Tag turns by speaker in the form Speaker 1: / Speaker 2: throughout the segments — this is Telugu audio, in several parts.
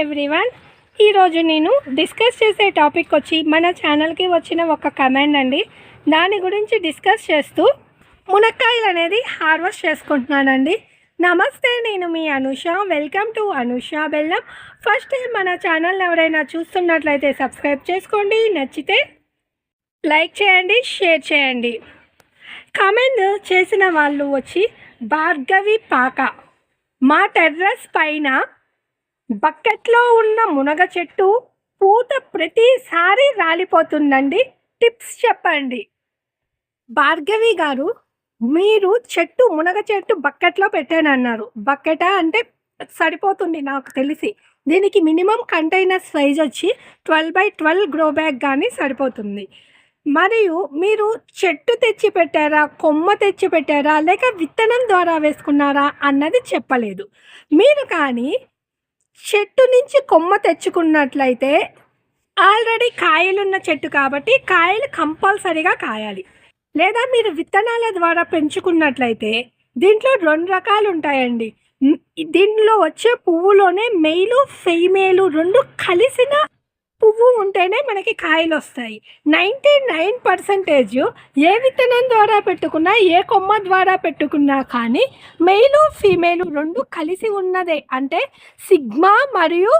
Speaker 1: ఎవ్రీవన్. ఈరోజు నేను డిస్కస్ చేసే టాపిక్ వచ్చి మన ఛానల్కి వచ్చిన ఒక కమెంట్ అండి. దాని గురించి డిస్కస్ చేస్తూ మునక్కాయలు అనేది హార్వెస్ట్ చేసుకుంటున్నానండి. నమస్తే నేను మీ అనుష. వెల్కమ్ టు అనుష బెల్లం. ఫస్ట్ టైం మన ఛానల్ ఎవరైనా చూస్తున్నట్లయితే సబ్స్క్రైబ్ చేసుకోండి. నచ్చితే లైక్ చేయండి షేర్ చేయండి. కమెంట్ చేసిన వాళ్ళు వచ్చి భార్గవి పాక. మా టెర్రస్ పైన బకెట్లో ఉన్న మునగ చెట్టు పూత ప్రతిసారి రాలిపోతుందండి. టిప్స్ చెప్పండి. భార్గవి గారు మీరు చెట్టు మునగ చెట్టు బకెట్లో పెట్టానన్నారు. బకెటా అంటే సరిపోతుంది నాకు తెలిసి. దీనికి మినిమం కంటైనర్ సైజ్ వచ్చి twelve by twelve grow bag కానీ సరిపోతుంది. మరియు మీరు చెట్టు తెచ్చి పెట్టారా కొమ్మ తెచ్చి పెట్టారా లేక విత్తనం ద్వారా వేసుకున్నారా అన్నది చెప్పలేదు. మీరు కానీ చెట్టు నుంచి కొమ్మ తెచ్చుకున్నట్లయితే ఆల్రెడీ కాయలున్న చెట్టు కాబట్టి కాయలు కంపల్సరీగా కాయాలి. లేదా మీరు విత్తనాల ద్వారా పెంచుకున్నట్లయితే దీంట్లో రెండు రకాలు ఉంటాయండి. దీనిలో వచ్చే పువ్వులోనే మెయిలు ఫెయిమేలు రెండు కలిసిన పువ్వు ఉంటేనే మనకి కాయలు వస్తాయి నైంటీ నైన్ పర్సెంటేజ్ ఏ విత్తనం ద్వారా పెట్టుకున్నా ఏ కొమ్మ ద్వారా పెట్టుకున్నా కానీ మెయిలు ఫీమేలు రెండు కలిసి ఉన్నదే. అంటే సిగ్మా మరియు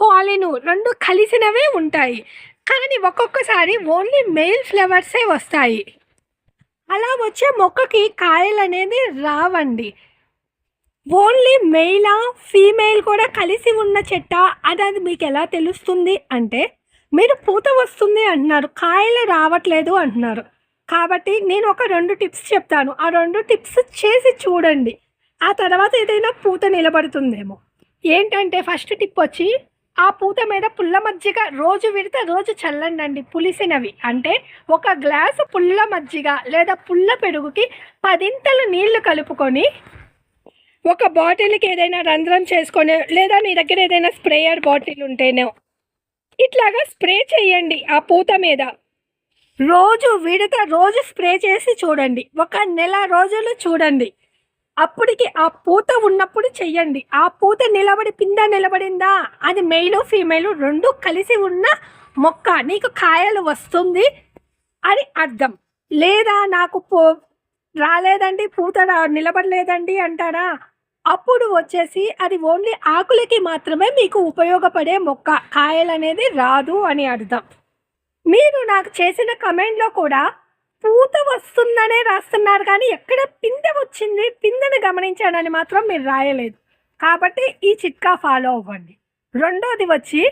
Speaker 1: పాలిను రెండు కలిసినవే ఉంటాయి. కానీ ఒక్కొక్కసారి ఓన్లీ మెయిల్ ఫ్లవర్సే వస్తాయి. అలా వచ్చే మొక్కకి కాయలు అనేది రావండి. ఓన్లీ మెయిలా ఫీమేల్ కూడా కలిసి ఉన్న చెట్ట. అది మీకు ఎలా తెలుస్తుంది అంటే మీరు పూత వస్తుంది అంటున్నారు కాయలు రావట్లేదు అంటున్నారు. కాబట్టి నేను ఒక రెండు టిప్స్ చెప్తాను. ఆ రెండు టిప్స్ చేసి చూడండి. ఆ తర్వాత ఏదైనా పూత నిలబడుతుందేమో. ఏంటంటే ఫస్ట్ టిప్ వచ్చి ఆ పూత మీద పుల్ల మజ్జిగ రోజు విడితే రోజు చల్లండి పులిసినవి. అంటే ఒక గ్లాసు పుల్ల మజ్జిగ లేదా పుల్ల పెరుగుకి పదింతలు నీళ్ళు కలుపుకొని ఒక బాటిల్కి ఏదైనా రంధ్రం చేసుకొని లేదా మీ దగ్గర ఏదైనా స్ప్రేయర్ బాటిల్ ఉంటేనే ఇట్లాగా స్ప్రే చేయండి ఆ పూత మీద. రోజు విడత రోజు స్ప్రే చేసి చూడండి. ఒక నెల రోజులు చూడండి. అప్పటికి ఆ పూత ఉన్నప్పుడు చెయ్యండి. ఆ పూత నిలబడి పింద నిలబడిందా? అది మెయిలు ఫీమేల్ రెండు కలిసి ఉన్న మొక్క. నీకు కాయలు వస్తుంది అని అర్థం. లేదా నాకు పో రాలేదండి పూత నిలబడలేదండి అంటారా? అప్పుడు వచ్చేసి అది ఓన్లీ ఆకులకి మాత్రమే మీకు ఉపయోగపడే మొక్క కాయలు అనేది రాదు అని అర్థం. మీరు నాకు చేసిన కమెంట్లో కూడా పూత వస్తుందనే రాస్తున్నారు కానీ ఎక్కడ పిందె వచ్చింది పిందెని గమనించాడని మాత్రం మీరు రాయలేదు. కాబట్టి ఈ చిట్కా ఫాలో అవ్వండి. రెండోది వచ్చి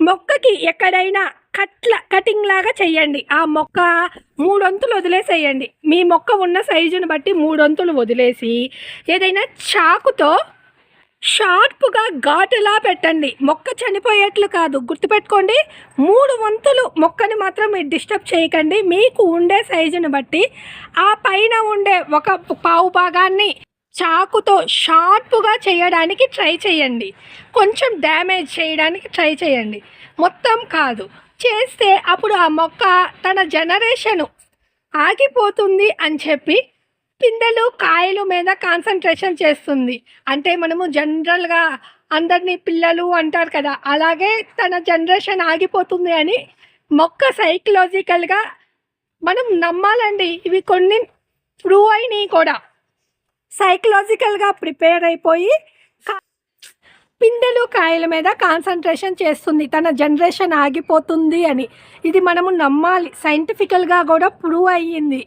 Speaker 1: మొక్కకి ఎక్కడైనా కట్ల కటింగ్ లాగా చెయ్యండి. ఆ మొక్క మూడొంతులు వదిలేసేయండి. మీ మొక్క ఉన్న సైజుని బట్టి మూడొంతులు వదిలేసి ఏదైనా చాకుతో షార్ప్గా ఘాటులా పెట్టండి. మొక్క చనిపోయేట్లు కాదు. గుర్తుపెట్టుకోండి మూడు వంతులు మొక్కని మాత్రం మీరు డిస్టర్బ్ చేయకండి. మీకు ఉండే సైజుని బట్టి ఆ పైన ఉండే ఒక పావు భాగాన్ని చాకుతో షార్ప్గా చేయడానికి ట్రై చేయండి. కొంచెం డ్యామేజ్ చేయడానికి ట్రై చేయండి. మొత్తం కాదు. చేస్తే అప్పుడు ఆ మొక్క తన జనరేషను ఆగిపోతుంది అని చెప్పి పిందెలు కాయలు మీద కాన్సన్ట్రేషన్ చేస్తుంది. అంటే మనము జనరల్గా అందరినీ పిల్లలు అంటారు కదా అలాగే తన జనరేషన్ ఆగిపోతుంది అని మొక్క సైకలాజికల్గా మనం నమ్మాలండి. ఇవి కొన్ని ప్రూవ్ అయినాయి కూడా. సైకలాజికల్గా ప్రిపేర్ అయిపోయి పిందెలు కాయల మీద కాన్సన్ట్రేషన్ చేస్తుంది. తన జనరేషన్ ఆగిపోతుంది అని. ఇది మనము నమ్మాలి. సైంటిఫికల్గా కూడా ప్రూవ్ అయ్యింది.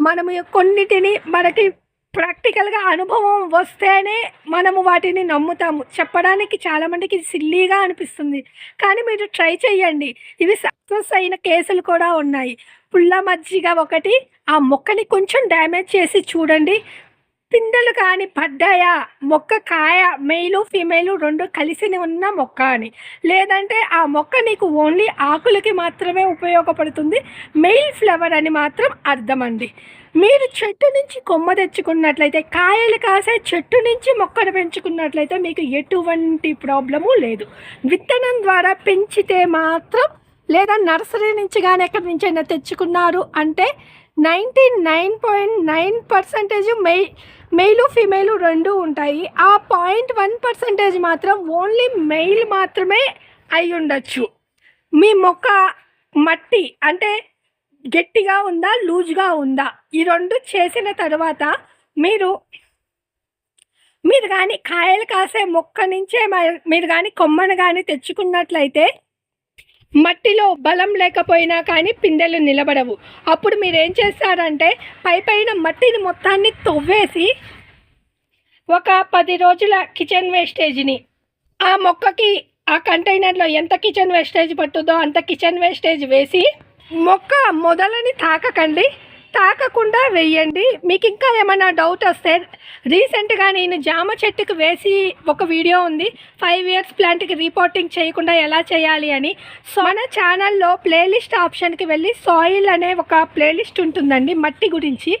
Speaker 1: మనము కొన్నిటిని మనకి ప్రాక్టికల్గా అనుభవం వస్తేనే మనము వాటిని నమ్ముతాము. చెప్పడానికి చాలామందికి ఇది సిల్లీగా అనిపిస్తుంది. కానీ మీరు ట్రై చేయండి. ఇవి సక్సెస్ అయిన కేసులు కూడా ఉన్నాయి. పుల్ల మజ్జిగ ఒకటి ఆ మొక్కని కొంచెం డ్యామేజ్ చేసి చూడండి. పిందెలు కానీ పడ్డాయా? మొక్క కాయ మెయిలు ఫీమేలు రెండు కలిసి ఉన్న మొక్క అని. లేదంటే ఆ మొక్క నీకు ఓన్లీ ఆకులకి మాత్రమే ఉపయోగపడుతుంది మెయిల్ ఫ్లవర్ అని మాత్రం అర్థం అండి మీరు చెట్టు నుంచి కొమ్మ తెచ్చుకున్నట్లయితే కాయలు కాసే చెట్టు నుంచి మొక్కను పెంచుకున్నట్లయితే మీకు ఎటువంటి ప్రాబ్లము లేదు. విత్తనం ద్వారా పెంచితే మాత్రం లేదా నర్సరీ నుంచి కానీ ఎక్కడి నుంచైనా తెచ్చుకున్నారు అంటే ninety nine point nine percentage మెయి male female రెండు ఉంటాయి. ఆ పాయింట్ వన్ పర్సంటేజ్ మాత్రం ఓన్లీ మెయిల్ మాత్రమే అయి ఉండొచ్చు. మీ మొక్క మట్టి అంటే గట్టిగా ఉందా లూజ్గా ఉందా? ఈ రెండు చేసిన తర్వాత మీరు మీరు కానీ కాయలు కాసే మొక్క నుంచే మీరు కానీ కొమ్మను కానీ తెచ్చుకున్నట్లయితే మట్టిలో బలం లేకపోయినా కానీ పిందెలు నిలబడవు. అప్పుడు మీరు ఏం చేస్తారంటే పై పైన మట్టిని మొత్తాన్ని తవ్వేసి ఒక పది రోజుల కిచెన్ వేస్టేజ్ని ఆ మొక్కకి ఆ కంటైనర్లో ఎంత కిచెన్ వేస్టేజ్ పట్టుదో అంత కిచెన్ వేస్టేజ్ వేసి మొక్క మొదలని తాకకండి. తాకకుండా వెయ్యండి మీకు ఇంకా ఏమైనా డౌట్ వస్తే రీసెంట్గా నేను జామ చెట్టుకు వేసి ఒక వీడియో ఉంది. ఫైవ్ ఇయర్స్ ప్లాంట్కి రిపోర్టింగ్ చేయకుండా ఎలా చేయాలి అని. సో మన ఛానల్లో ప్లేలిస్ట్ ఆప్షన్కి వెళ్ళి సాయిల్ అనే ఒక ప్లేలిస్ట్ ఉంటుందండి మట్టి గురించి.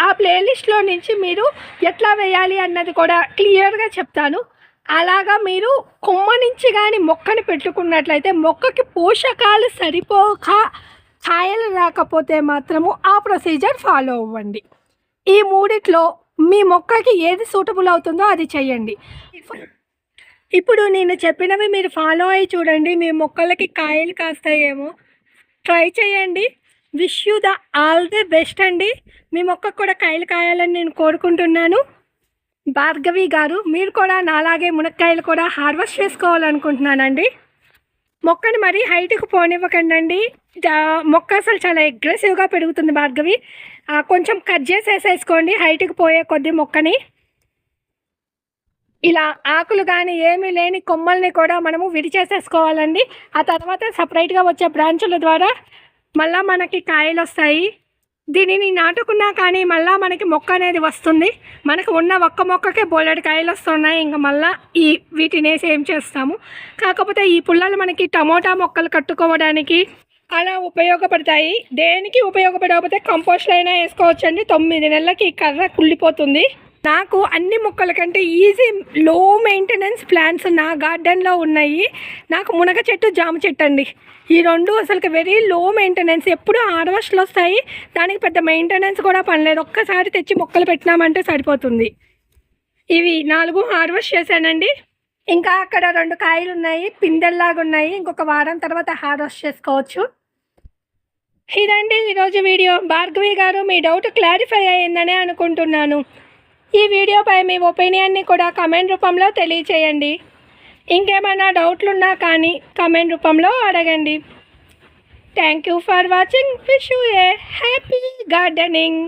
Speaker 1: ఆ ప్లేలిస్ట్లో నుంచి మీరు ఎట్లా వేయాలి అన్నది కూడా క్లియర్గా చెప్తాను. అలాగా మీరు కొమ్మ నుంచి కానీ మొక్కని పెట్టుకున్నట్లయితే మొక్కకి పోషకాలు సరిపోక కాయలు రాకపోతే మాత్రము ఆ ప్రొసీజర్ ఫాలో అవ్వండి. ఈ మూడిట్లో మీ మొక్కకి ఏది సూటబుల్ అవుతుందో అది చెయ్యండి ఇప్పుడు నేను చెప్పినవి మీరు ఫాలో అయ్యి చూడండి. మీ మొక్కలకి కాయలు కాస్తాయేమో. ట్రై చేయండి. Wish you the all the best అండి. మీ మొక్కకు కూడా కాయలు కాయాలని నేను కోరుకుంటున్నాను. భార్గవి గారు మీరు కూడా నాలాగే మునక్కాయలు కూడా హార్వెస్ట్ చేసుకోవాలనుకుంటున్నానండి. మొక్కను మరీ హైట్కి పోనివ్వకండి మొక్క అసలు చాలా అగ్రెసివ్గా పెరుగుతుంది భార్గవి. కొంచెం కట్ చేసేసేసుకోండి హైట్కి పోయే కొద్ది మొక్కని. ఇలా ఆకులు కానీ ఏమీ లేని కొమ్మల్ని కూడా మనము విడిచేసేసుకోవాలండి. ఆ తర్వాత సపరేట్గా వచ్చే బ్రాంచుల ద్వారా మళ్ళీ మనకి కాయలు వస్తాయి. దీనిని నాటుకున్నా కానీ మళ్ళా మనకి మొక్క అనేది వస్తుంది. మనకు ఉన్న ఒక్క మొక్కకే బోలెడు కాయలు వస్తున్నాయి. ఇంకా మళ్ళీ ఈ వీటిని వేసి ఏం చేస్తాము? కాకపోతే ఈ పుల్లలు మనకి టమోటా మొక్కలు కట్టుకోవడానికి అలా ఉపయోగపడతాయి. దేనికి ఉపయోగపడకపోతే కంపోస్ట్ అయినా వేసుకోవచ్చండి. తొమ్మిది నెలలకి కర్ర కుళ్ళిపోతుంది. నాకు అన్ని మొక్కల కంటే ఈజీ లో మెయింటెనెన్స్ ప్లాంట్స్ నా గార్డెన్లో ఉన్నాయి. నాకు మునగ చెట్టు జామ చెట్టు అండి. ఈ రెండు అసలు వెరీ లో మెయింటెనెన్స్. ఎప్పుడు హార్వెస్ట్లు వస్తాయి. దానికి పెద్ద మెయింటెనెన్స్ కూడా పనిలేదు ఒక్కసారి తెచ్చి మొక్కలు పెట్టినామంటే సరిపోతుంది. ఇవి నాలుగు హార్వెస్ట్ చేశానండి. ఇంకా అక్కడ రెండు కాయలు ఉన్నాయి పిందెల్లాగా ఉన్నాయి ఇంకొక వారం తర్వాత హార్వెస్ట్ చేసుకోవచ్చు. ఇదండి ఈరోజు వీడియో. భార్గవి గారు మీ డౌట్ క్లారిఫై అయిందని అనుకుంటున్నాను. ఈ వీడియోపై మీ ఒపీనియన్ని కూడా కమెంట్ రూపంలో తెలియచేయండి. ఇంకేమైనా డౌట్లున్నా కానీ కమెంట్ రూపంలో అడగండి. Thank you for watching wish you a happy gardening